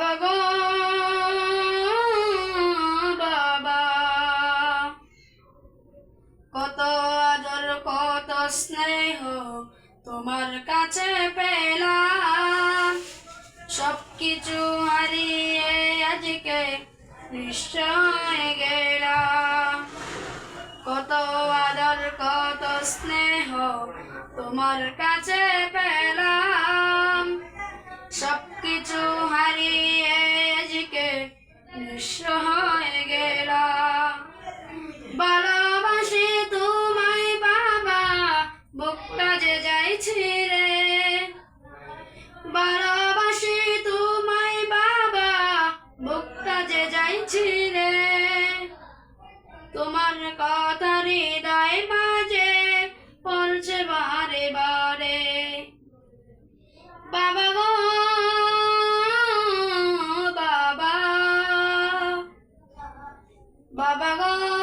বাবা। কত আদর, কত স্নেহ তোমার কাছে পেলাম। সব কিছু হারিয়ে আজকে নিশ্চয় গেলাম। কত আদর, কত স্নেহ তোমার কাছে পেলাম। ভালোবাসি তোমায় বাবা, বুকটা যে যাইছি রে তোমার কথা হৃদয় বাজে পড়ছে বারে বারে। বাবা গো, বাবা। বাবা গো।